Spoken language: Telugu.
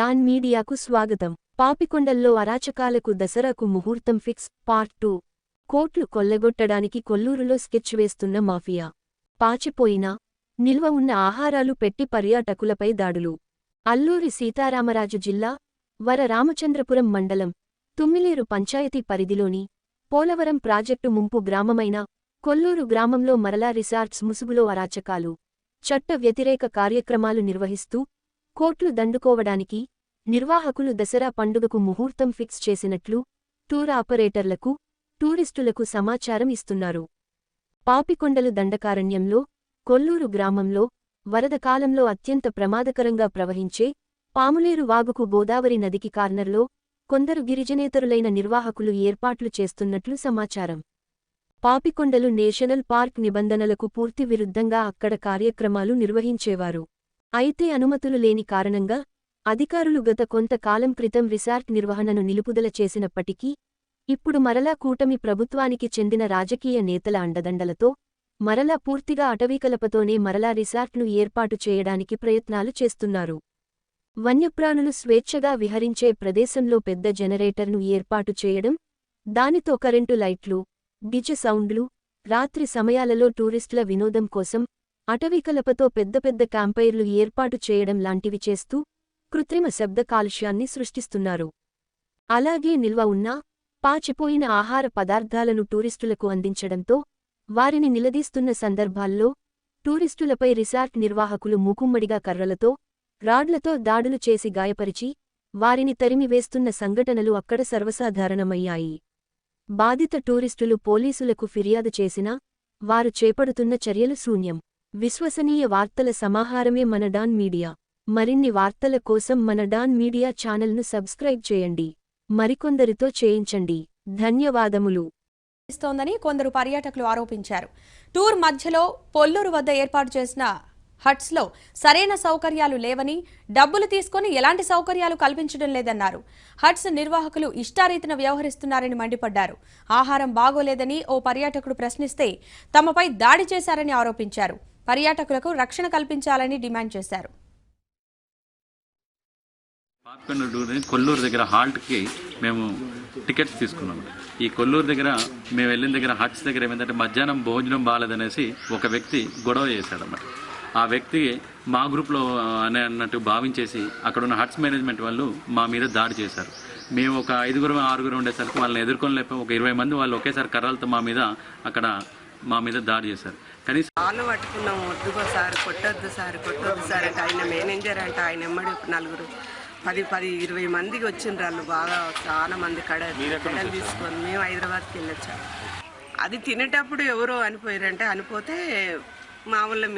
డాన్ మీడియాకు స్వాగతం. పాపికొండల్లో అరాచకాలకు దసరాకు ముహూర్తం ఫిక్స్ పార్ట్ టూ. కోట్లు కొల్లగొట్టడానికి కొల్లూరులో స్కెచ్ వేస్తున్న మాఫియా. పాచిపోయిన నిల్వ ఉన్న ఆహారాలు పెట్టి పర్యాటకులపై దాడులు. అల్లూరి సీతారామరాజు జిల్లా వర రామచంద్రపురం మండలం తుమ్మిలేరు పంచాయతీ పరిధిలోని పోలవరం ప్రాజెక్టు ముంపు గ్రామమైన కొల్లూరు గ్రామంలో మరలా రిసార్ట్స్ ముసుగులో అరాచకాలు. చట్ట వ్యతిరేక కార్యక్రమాలు నిర్వహిస్తూ కోట్లు దండుకోవడానికి నిర్వాహకులు దసరా పండుగకు ముహూర్తం ఫిక్స్ చేసినట్లు టూర్ ఆపరేటర్లకు టూరిస్టులకు సమాచారం ఇస్తున్నారు. పాపికొండలు దండకారణ్యంలో కొల్లూరు గ్రామంలో వరద కాలంలో అత్యంత ప్రమాదకరంగా ప్రవహించే పాములేరు వాగుకు గోదావరి నదికి కార్నర్లో కొందరు గిరిజనేతరులైన నిర్వాహకులు ఏర్పాట్లు చేస్తున్నట్లు సమాచారం. పాపికొండలు నేషనల్ పార్క్ నిబంధనలకు పూర్తి విరుద్ధంగా అక్కడ కార్యక్రమాలు నిర్వహించేవారు. అయితే అనుమతులు లేని కారణంగా అధికారులు గత కొంతకాలం క్రితం రిసార్ట్ నిర్వహణను నిలుపుదల చేసినప్పటికీ ఇప్పుడు మరలా కూటమి ప్రభుత్వానికి చెందిన రాజకీయ నేతల అండదండలతో మరలా పూర్తిగా అటవీకలపతోనే మరలా రిసార్ట్ను ఏర్పాటు చేయడానికి ప్రయత్నాలు చేస్తున్నారు. వన్యప్రాణులు స్వేచ్ఛగా విహరించే ప్రదేశంలో పెద్ద జనరేటర్ను ఏర్పాటు చేయడం దానితో కరెంటు లైట్లు డిజ సౌండ్లు రాత్రి సమయాలలో టూరిస్టుల వినోదం కోసం అటవీకలపతో పెద్ద పెద్ద క్యాంపైర్లు ఏర్పాటు చేయడం లాంటివి చేస్తూ కృత్రిమ శబ్ద కాలుష్యాన్ని సృష్టిస్తున్నారు. అలాగే నిల్వ ఉన్న పాచిపోయిన ఆహార పదార్థాలను టూరిస్టులకు అందించడంతో వారిని నిలదీస్తున్న సందర్భాల్లో టూరిస్టులపై రిసార్ట్ నిర్వాహకులు మూకుమ్మడిగా కర్రలతో రాడ్లతో దాడులు చేసి గాయపరిచి వారిని తరిమివేస్తున్న సంఘటనలు అక్కడ సర్వసాధారణమయ్యాయి. బాధిత టూరిస్టులు పోలీసులకు ఫిర్యాదు చేసినా వారు చేపడుతున్న చర్యలు శూన్యం. విశ్వసనీయ వార్తల సమాహారమే మన డాన్ మీడియా. మరిన్ని వార్తల కోసం మన డాన్ మీడియా ఛానల్ను సబ్స్క్రైబ్ చేయండి. మరికొందరితో చేయించండి. ధన్యవాదములు. ఇస్తోందని కొందరు పర్యాటకులు ఆరోపించారు. టూర్ మధ్యలో పొల్లూరు వద్ద ఏర్పాటు చేసిన హట్స్లో సరైన సౌకర్యాలు లేవని డబ్బులు తీసుకొని ఎలాంటి సౌకర్యాలు కల్పించడం లేదన్నారు. హట్స్ నిర్వాహకులు ఇష్టారీతిన వ్యవహరిస్తున్నారని మండిపడ్డారు. ఆహారం బాగోలేదని ఓ పర్యాటకుడు ప్రశ్నిస్తే తమపై దాడి చేశారని ఆరోపించారు. పర్యాటకులకు రక్షణ కల్పించాలని డిమాండ్ చేశారు. కొల్లూరు దగ్గర హాల్ట్కి మేము టికెట్స్ తీసుకున్నాం. ఈ కొల్లూరు దగ్గర మేము వెళ్ళిన దగ్గర హట్స్ దగ్గర ఏమైందంటే మధ్యాహ్నం భోజనం బాగాలేదనేసి ఒక వ్యక్తి గొడవ చేశాడన్నమాట. ఆ వ్యక్తి మా గ్రూప్లో అనే అన్నట్టు భావించేసి అక్కడ ఉన్న హట్స్ మేనేజ్మెంట్ వాళ్ళు మా మీద దాడి చేశారు. మేము ఒక ఐదుగురు ఆరుగురు ఉండేసరికి వాళ్ళని ఎదుర్కొని లేక ఒక ఇరవై మంది వాళ్ళు ఒకేసారి కర్రలతో మా మీద అక్కడ మా మీద దాడి చేశారు. కనీసం కాళ్ళు పట్టుకున్నాము వద్దుగో సార్ కొట్టొద్దు సార్ కొట్టొద్దు సార్ అంటే ఆయన మేనేజర్ అంటే ఆయన ఎమ్మడి ఒక నలుగురు పది పది ఇరవై మందికి వచ్చిండ్రు వాళ్ళు. బాగా చాలా మంది కడ కడలు తీసుకొని మేము హైదరాబాద్కి వెళ్ళొచ్చాము అది తినేటప్పుడు ఎవరో అనిపోయారంటే అనిపోతే మా ఊళ్ళో